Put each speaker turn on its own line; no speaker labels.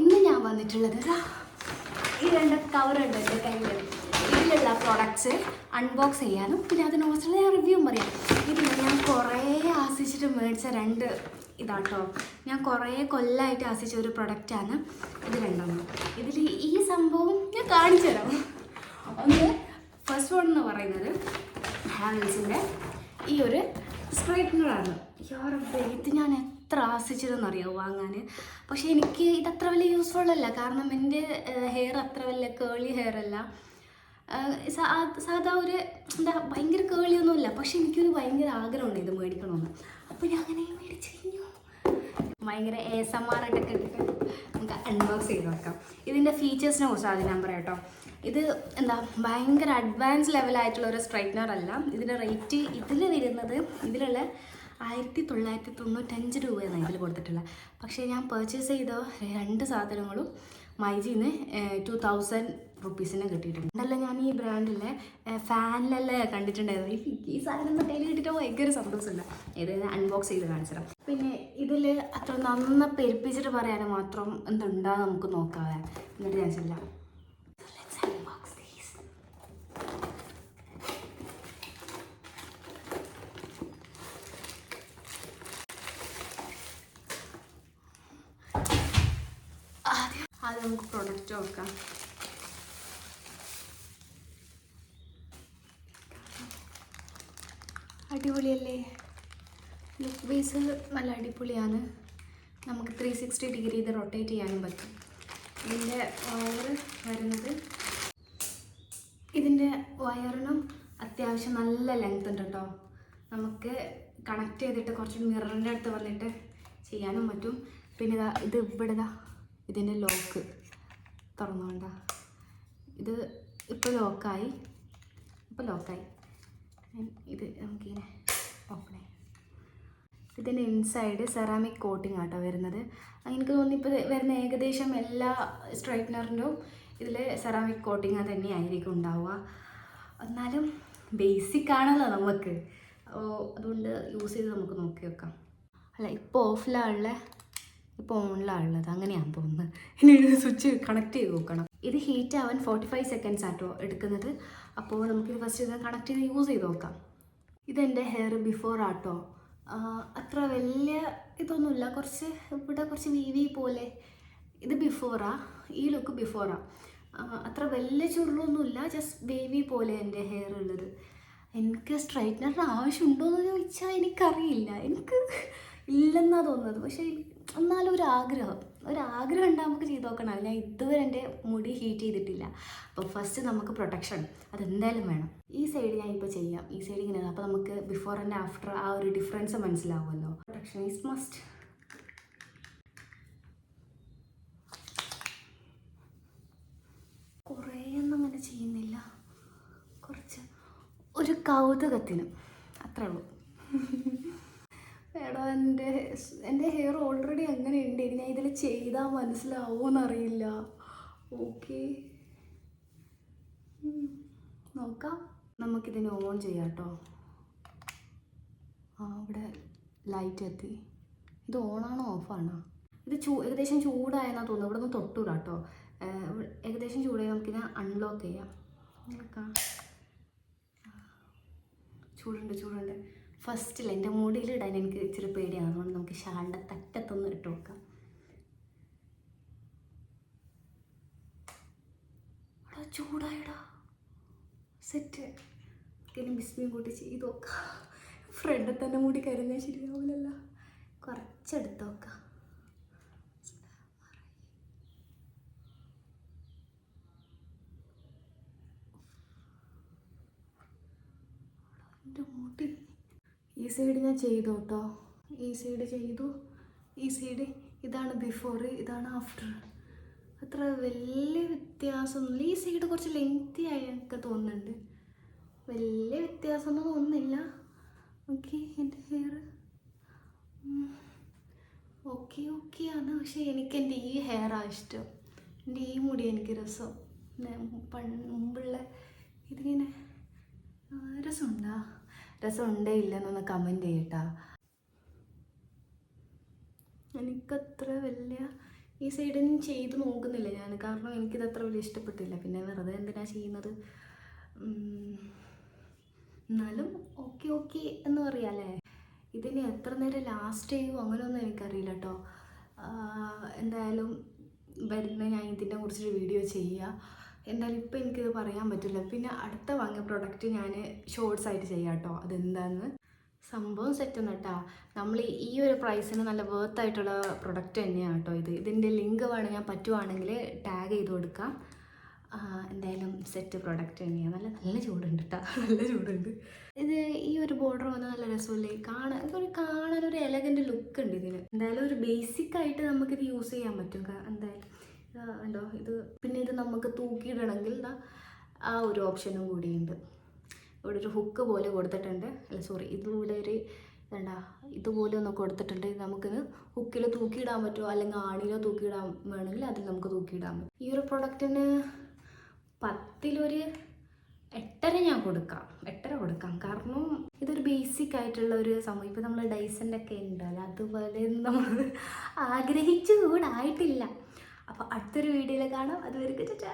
ഇന്ന് ഞാൻ വന്നിട്ടുള്ളത് ഈ രണ്ട് കവറുണ്ട് എന്റെ കയ്യിൽ ഇതിലുള്ള പ്രൊഡക്ട്സ് അൺബോക്സ് ചെയ്യാനും പിന്നെ അതിനെക്കുറിച്ചുള്ള ഞാൻ റിവ്യൂ പറയാം. ഇതിൽ ഞാൻ കുറേ ആശിച്ചിട്ട് മേടിച്ച രണ്ട് ഇതാട്ടോ. ഞാൻ കുറേ കൊല്ലമായിട്ട് ആശിച്ച ഒരു പ്രൊഡക്റ്റാണ് ഇത് രണ്ടെണ്ണം. ഇതിൽ ഈ സംഭവം ഞാൻ കാണിച്ചു തരാം. ഒന്ന് ഫസ്റ്റ് വൺ എന്ന് പറയുന്നത് ഹാവൽസിന്റെ ഈ ഒരു സ്ട്രൈറ്റ്നറാണ് യാറബ്ബേ ഇത് ഞാൻ എത്ര ആസ്വദിച്ചതെന്നറിയാമോ വാങ്ങാൻ പക്ഷേ എനിക്ക് ഇതത്ര വലിയ യൂസ്ഫുൾ അല്ല. കാരണം എന്റെ ഹെയർ അത്ര വലിയ കേളി ഹെയർ അല്ല. സാധാ ഒരു എന്താ ഭയങ്കര കേളിയൊന്നുമില്ല പക്ഷെ എനിക്കൊരു ഭയങ്കര ആഗ്രഹമുണ്ട് ഇത് മേടിക്കണമെന്ന്. അപ്പോൾ ഞാൻ അങ്ങനെ മേടിച്ചു കഴിഞ്ഞു. ഭയങ്കര എ എസ് എം ആർ ആയിട്ടൊക്കെ നമുക്ക് അൺബോക്സ് ചെയ്ത് നോക്കാം. ഇതിന്റെ ഫീച്ചേഴ്സിനെ കുറിച്ച് ആദ്യം ഞാൻ പറയാം കേട്ടോ ഇത് എന്താ ഭയങ്കര അഡ്വാൻസ് ലെവലായിട്ടുള്ള ഒരു സ്ട്രൈറ്റ്നർ അല്ല. ഇതിന്റെ റേറ്റ് ഇതിൽ വരുന്നത് ഇതിലുള്ള ആയിരത്തി തൊള്ളായിരത്തി തൊണ്ണൂറ്റഞ്ച് രൂപയാണ് ഇതിൽ കൊടുത്തിട്ടുള്ളത്. പക്ഷേ ഞാൻ പർച്ചേസ് ചെയ്ത രണ്ട് സാധനങ്ങളും മൈജിന്ന് ടു തൗസൻഡ് റുപ്പീസിന് കിട്ടിയിട്ടുണ്ട്. അതല്ല ഞാൻ ഈ ബ്രാൻഡിലെ ഫാനിലല്ലേ കണ്ടിട്ടുണ്ടായിരുന്നു ഈ സാധനം ഒന്ന് കയ്യിൽ കിട്ടിയിട്ട് ഭയങ്കര സന്തോഷമില്ല. ഇത് അൺബോക്സ് ചെയ്ത് കാണിച്ചിടാം പിന്നെ ഇതിൽ അത്ര നന്ന പെരുപ്പിച്ചിട്ട് പറയാൻ മാത്രം എന്തുണ്ടാ നമുക്ക് നോക്കാവേ? എന്നിട്ട് ഞാൻ ചെല്ലാം ആദ്യം നമുക്ക് പ്രൊഡക്റ്റ് നോക്കാം അടിപൊളിയല്ലേ? ലുക്ക് ബേസ് നല്ല അടിപൊളിയാണ്. നമുക്ക് ത്രീ സിക്സ്റ്റി ഡിഗ്രി ഇത് റൊട്ടേറ്റ് ചെയ്യാനും പറ്റും. ഇതിന്റെ വയർ വരുന്നത് ഇതിന്റെ വയറിനും അത്യാവശ്യം നല്ല ലെങ്ത് ഉണ്ട് കേട്ടോ നമുക്ക് കണക്ട് ചെയ്തിട്ട് കുറച്ച് മിററിന്റെ അടുത്ത് വന്നിട്ട് ചെയ്യാനും പറ്റും. പിന്നെ ഇതാ ഇവിടെ ഇതിന്റെ ലോക്ക് തുറന്നുകൊണ്ട ഇത് ഇപ്പോൾ ലോക്കായി. ഇപ്പോൾ ലോക്കായി. ഇത് നമുക്കിങ്ങനെ ഓപ്പൺ ഇതിന്റെ ഇൻസൈഡ് സെറാമിക് കോട്ടിംഗ് ആട്ടോ വരുന്നത്. എനിക്ക് തോന്നുന്നു ഇപ്പോൾ വരുന്ന ഏകദേശം എല്ലാ സ്ട്രൈറ്റ്നറിന്റെയും ഇതിൽ സെറാമിക് കോട്ടിങ് തന്നെയായിരിക്കും ഉണ്ടാവുക. എന്നാലും ബേസിക് ആണല്ലോ നമുക്ക്. അതുകൊണ്ട് യൂസ് ചെയ്ത് നമുക്ക് നോക്കി വെക്കാം. അല്ല ഇപ്പോൾ ഓഫിലാണുള്ള ഇപ്പോൾ ഓണിലാണുള്ളത് അങ്ങനെയാണ് തോന്നുന്നത് ഇനി സ്വിച്ച് കണക്ട് ചെയ്ത് നോക്കണം. ഇത് ഹീറ്റ് ആവാൻ ഫോർട്ടി ഫൈവ് സെക്കൻഡ്സ് ആട്ടോ എടുക്കുന്നത്. അപ്പോൾ നമുക്ക് ഫസ്റ്റ് ഇത് കണക്ട് ചെയ്ത് യൂസ് ചെയ്ത് നോക്കാം. ഇതെന്റെ ഹെയർ ബിഫോർ ആട്ടോ. അത്ര വലിയ ഇതൊന്നുമില്ല. കുറച്ച് ഇവിടെ കുറച്ച് വി വി പോലെ. ഇത് ബിഫോറാ ഈ ലുക്ക് ബിഫോറാ അത്ര വലിയ ചുരുളൊന്നുമില്ല. ജസ്റ്റ് ബേബി പോലെ എന്റെ ഹെയർ ഉള്ളത്. എനിക്ക് സ്ട്രൈറ്റ്നറിന് ആവശ്യമുണ്ടോ എന്ന് ചോദിച്ചാൽ എനിക്കറിയില്ല. എനിക്ക് ഇല്ലെന്നാണ് തോന്നുന്നത്. പക്ഷേ എന്നാലും ഒരു ആഗ്രഹം ഒരു ആഗ്രഹം ഉണ്ടാകും നമുക്ക് ചെയ്ത് നോക്കണം. ഞാൻ ഇതുവരെ എന്റെ മുടി ഹീറ്റ് ചെയ്തിട്ടില്ല. അപ്പോൾ ഫസ്റ്റ് നമുക്ക് പ്രൊട്ടക്ഷൻ അതെന്തായാലും വേണം. ഈ സൈഡ് ഞാൻ ഇപ്പോൾ ചെയ്യാം. ഈ സൈഡ് ഇങ്ങനെ അപ്പോൾ നമുക്ക് ബിഫോർ ആൻഡ് ആഫ്റ്റർ ആ ഒരു ഡിഫറൻസ് മനസ്സിലാവുമല്ലോ. പ്രൊട്ടക്ഷൻ ഈസ് മസ്റ്റ് കുറേയൊന്നും അങ്ങനെ ചെയ്യുന്നില്ല. കുറച്ച് ഒരു കൗതുകത്തിന്. അത്രേ ഉള്ളൂ. എടാ എന്റെ എന്റെ ഹെയർ ഓൾറെഡി അങ്ങനെ ഉണ്ട് ഇനി ഞാൻ ഇതിൽ ചെയ്താൽ മനസ്സിലാവുമെന്നറിയില്ല ഓക്കെ നോക്കാം. നമുക്കിതിനെ ഓൺ ചെയ്യാം കേട്ടോ ആ ഇവിടെ ലൈറ്റ് എത്തി. ഇത് ഓണാണോ ഓഫാണോ ഇത് ചൂ ഏകദേശം ചൂടായെന്നാ തോന്നുന്നു. ഇവിടെ നിന്ന് തൊട്ടൂടാ കേട്ടോ ഏകദേശം ചൂടായി. നമുക്കിത് അൺലോക്ക് ചെയ്യാം. ചൂടുണ്ട് ചൂടുണ്ട്. ഫസ്റ്റിൽ എന്റെ മുടിയിലിടാൻ എനിക്ക് ഇച്ചിരി പേടിയാണ്. അതുകൊണ്ട് നമുക്ക് ഷാളിന്റെ തറ്റത്തൊന്ന് ഇട്ട് നോക്കാം ചൂടായടാ. സെറ്റ്. ഇനി ബിസ്മിയും കൂട്ടി ചെയ്ത് നോക്കാം. ഫ്രണ്ടിൽ തന്നെ മുടി കരുഞ്ഞാൽ ശരിയാവില്ലല്ലോ കുറച്ചെടുത്ത് നോക്കാം. എന്റെ മുടി ഈ സൈഡ് ഞാൻ ചെയ്തു കേട്ടോ ഈ സൈഡ് ചെയ്തു. ഈ സൈഡ് ഇതാണ് ബിഫോർ ഇതാണ് ആഫ്റ്റർ അത്ര വലിയ വ്യത്യാസമൊന്നുമില്ല. ഈ സൈഡ് കുറച്ച് ലെങ്തി ആയൊക്കെ തോന്നുന്നുണ്ട്. വലിയ വ്യത്യാസമൊന്നും തോന്നുന്നില്ല. ഓക്കെ എന്റെ ഹെയർ ഓക്കെ ഓക്കെ ആണ്. പക്ഷേ എനിക്ക് എന്റെ ഈ ഹെയറാണ് ഇഷ്ടം. എന്റെ ഈ മുടി എനിക്ക് രസം. മുമ്പുള്ള ഇതിങ്ങനെ രസമുണ്ടാ? രസമുണ്ടേ ഇല്ലെന്നൊന്ന് കമന്റ് ചെയ്യട്ടാ. എനിക്കത്ര വലിയ ഈ സൈഡിൽ നിന്ന് ചെയ്ത് നോക്കുന്നില്ല ഞാൻ. കാരണം എനിക്കിത് അത്ര വലിയ ഇഷ്ടപ്പെട്ടില്ല. പിന്നെ വെറുതെ എന്തിനാ ചെയ്യുന്നത്. എന്നാലും ഓക്കെ ഓക്കെ എന്ന് പറയാല്ലേ ഇതിന് എത്ര നേരം ലാസ്റ്റ് ചെയ്യുമോ അങ്ങനെയൊന്നും എനിക്കറിയില്ല കേട്ടോ എന്തായാലും വരുന്ന ഞാൻ ഇതിനെ കുറിച്ചൊരു വീഡിയോ ചെയ്യുക എന്തായാലും ഇപ്പം എനിക്കിത് പറയാൻ പറ്റില്ല. പിന്നെ അടുത്ത വാങ്ങിയ പ്രൊഡക്റ്റ് ഞാൻ ഷോർട്സ് ആയിട്ട് ചെയ്യാം കേട്ടോ അതെന്താന്ന്? സംഭവം സെറ്റ് കേട്ടോ നമ്മൾ ഈ ഒരു പ്രൈസിന് നല്ല വർത്ത് ആയിട്ടുള്ള പ്രൊഡക്റ്റ് തന്നെയാണ് കേട്ടോ ഇത്. ഇതിന്റെ ലിങ്ക് വേണം ഞാൻ പറ്റുവാണെങ്കിൽ ടാഗ് ചെയ്ത് കൊടുക്കാം. എന്തായാലും സെറ്റ് പ്രൊഡക്റ്റ് തന്നെയാണ് നല്ല നല്ല ചൂടുണ്ട് കേട്ടോ നല്ല ചൂടുണ്ട്. ഇത് ഈ ഒരു ബോർഡർ വന്ന് നല്ല രസമല്ലേ? കാണാൻ ഇതൊരു കാണാനൊരു ഒരു എലഗന്റ് ലുക്ക് ഉണ്ട് ഇതിന്. എന്തായാലും ഒരു ബേസിക് ആയിട്ട് നമുക്കിത് യൂസ് ചെയ്യാൻ പറ്റും. എന്തായാലും. ഉണ്ടോ? ഇത് പിന്നെ ഇത് നമുക്ക് തൂക്കിയിടണമെങ്കിൽ ആ ഒരു ഓപ്ഷനും കൂടിയുണ്ട്. ഇവിടെ ഒരു ഹുക്ക് പോലെ കൊടുത്തിട്ടുണ്ട്. അല്ല സോറി ഇതിലൂടെ ഒരു വേണ്ട ഇതുപോലെ ഒന്ന് കൊടുത്തിട്ടുണ്ട്. നമുക്കിത് ഹുക്കിൽ തൂക്കിയിടാൻ പറ്റുമോ? അല്ലെങ്കിൽ ആണിയിലോ തൂക്കിയിടാൻ വേണമെങ്കിൽ അതിൽ നമുക്ക് തൂക്കിയിടാൻ പറ്റും. ഈ ഒരു പ്രൊഡക്റ്റിന് പത്തിലൊരു എട്ടര ഞാൻ കൊടുക്കാം. എട്ടര കൊടുക്കാം. കാരണം ഇതൊരു ബേസിക് ആയിട്ടുള്ള ഒരു സംഭവം ഇപ്പോൾ നമ്മൾ ഡൈസന്റെ ഒക്കെ ഉണ്ടല്ലോ അതുപോലെ നമ്മൾ ആഗ്രഹിച്ചു കൂടായിട്ടില്ല. അപ്പോൾ അടുത്തൊരു വീഡിയോയിൽ കാണാം. അതുവരെ ചാ